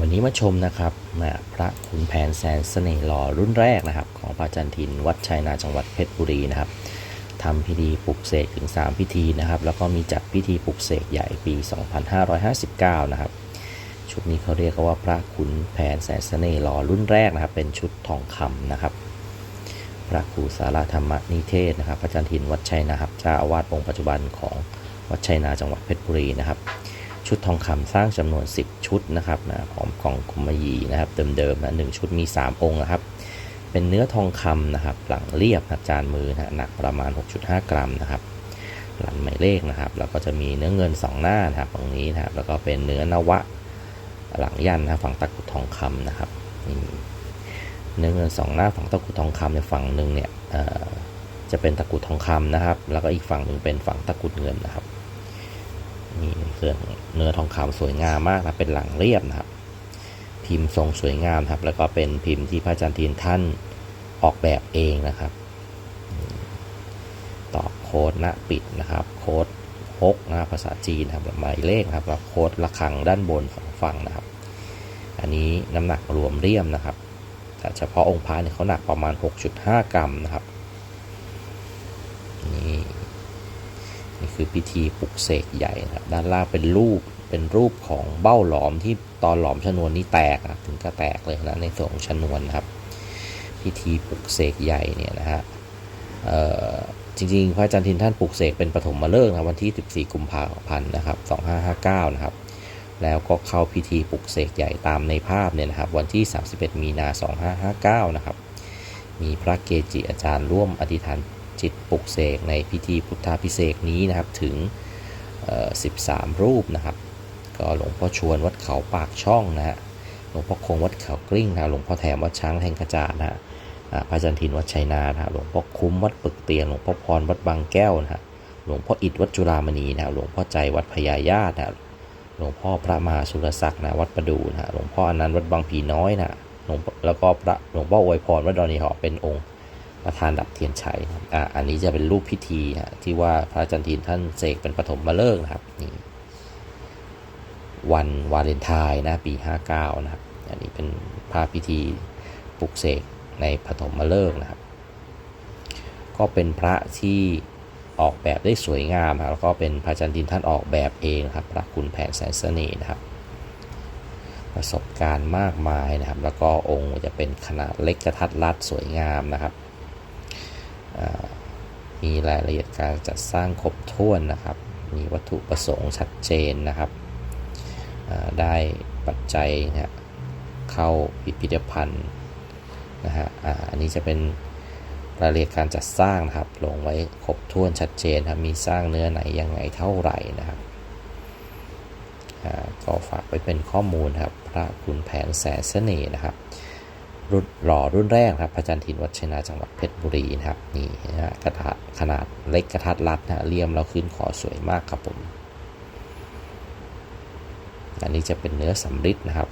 วันนี้มาชมนะครับพระขุนแผนแสนเสน่ห์หล่อรุ่นแรกนะครับ ของพระจันทินวัดชัยนาจังหวัดเพชรบุรีนะครับทำพิธีปลุกเสกถึง 3 พิธีนะครับ แล้วก็มีจัดพิธีปลุกเสกใหญ่ปี 2559 นะครับ ชุดนี้เขาเรียกว่าพระขุนแผนแสนเสน่ห์หล่อรุ่นแรกนะครับ เป็นชุดทองคำนะครับ พระครูสาราธรรมนิเทศนะครับพระจารย์ทินวัดชัยนะครับเจ้าอาวาสองค์ปัจจุบันของวัดชัยนาจังหวัดเพชรบุรีนะครับ ชุดทองคำสร้างจำนวน 10 ชุดนะครับนะพร้อมกล่องคุมยีนะครับเดิมๆนะหนึ่งชุดมี 3 องค์นะครับ เป็นเนื้อทองคำนะครับหลังเรียบนะจานมือนะหนักประมาณ 6.5 กรัมนะครับหลังหมายเลขนะครับ แล้วก็จะมีเนื้อเงิน 2 หน้านะครับตรงนี้นะครับแล้วก็เป็นเนื้อนวะหลังยันนะฝั่งตะกุดทองคำนะครับเนื้อเงิน 2 หน้าฝั่งตะกุดทองคำในฝั่งหนึ่งเนี่ยจะเป็นตะกุดทองคำนะครับ แล้วก็อีกฝั่งหนึ่งเป็นฝั่งตะกุดเงินนะครับ นี่เครื่องเนื้อทองคำสวยงามมากนะเป็นหลังเรียบนะครับ พิมพ์ทรงสวยงามครับ แล้วก็เป็นพิมพ์ที่พระอาจารย์ทีนท่านออกแบบเองนะครับ ต่อโค้ดณปิดนะครับ โค้ดฮกนะภาษาจีนครับหมายเลขครับแล้วโค้ดระฆังด้านบนสองฝั่งนะครับ อันนี้น้ำหนักรวมเรียมนะครับ แต่เฉพาะองค์พระเนี่ยเขาหนักประมาณ 6.5 กรัมนะครับนี่ นี่คือพิธีปลุกเสกใหญ่นะครับด้านล่างเป็นรูปเป็นรูปของเบ้าหลอมที่ตอนหลอมชนวนนี้แตกครับถึงก็แตกเลยนะในส่วนของชนวนนะครับ พิธีปลุกเสกใหญ่เนี่ยนะฮะจริงๆ พระอาจารย์ทินท่านปลุกเสกเป็นปฐมฤกษ์นะวันที่ 14 กุมภาพันธ์นะครับ 2559 นะครับ แล้วก็เข้าพิธีปลุกเสกใหญ่ตามในภาพเนี่ยนะครับ วันที่ 31 มีนา 2559 นะครับ มีพระเกจิอาจารย์ร่วมอธิษฐาน จิตปลุกเสกในพิธีพุทธาพิเศษนี้นะครับถึง 13 รูปนะครับ ก็หลวงพ่อชวนวัดเขาปากช่องนะฮะหลวงพ่อคงวัดเขากลิ้งนะหลวงพ่อแถมวัดช้างแห่งกระจาดนะฮะพระจันทินวัดชัยนานะฮะหลวงพ่อคุ้มวัดปึกเตียนหลวงพ่อพรวัดบางแก้วนะฮะหลวงพ่ออิฐวัดจุฬามณีนะหลวงพ่อใจวัดพญาญาตนะหลวงพ่อพระมหาสุรศักดิ์นะวัดประดูนะหลวงพ่ออนันต์วัดบางผีน้อยนะหลวงแล้วก็พระหลวงพ่ออวยพรวัดดอนนีหอเป็นองค์ ประธานดับเทียนชัยอ่าอันนี้จะเป็นรูปพิธีฮะที่ว่าพระจันทีนท่านเสกเป็นปฐมฤกษ์นะครับนี่วันวาเลนไทน์นะปี 59 นะครับ อันนี้เป็นภาพพิธีปลุกเสกในปฐมฤกษ์นะครับ ก็เป็นพระที่ออกแบบได้สวยงามครับแล้วก็เป็นพระจันทินท่านออกแบบเองนะครับ พระคุณแผนแสนเสน่ห์นะครับ ประสบการณ์มากมายนะครับ แล้วก็องค์จะเป็นขนาดเล็กกระทัดรัดสวยงามนะครับ มีรายละเอียดการจัดสร้างครบถ้วนนะครับ มีวัตถุประสงค์ชัดเจนนะครับ ได้ปัจจัยนะเข้าพิพิธภัณฑ์นะฮะอันนี้จะเป็นรายละเอียดการจัดสร้างนะครับ ลงไว้ครบถ้วนชัดเจนครับ มีสร้างเนื้อไหนยังไงเท่าไหร่นะครับก็ฝากไปเป็นข้อมูลครับ พระคุณแผนแสนเสน่ห์นะครับ รุ่นหล่อรุ่นแรกครับพระจันทินวัชนาจังหวัดเพชรบุรีนะครับนี่นะกระทะขนาดเล็กกระทัดรัดนะเลี่ยมแล้วขึ้นขอสวยมากครับผม อันนี้จะเป็นเนื้อสำริดนะครับ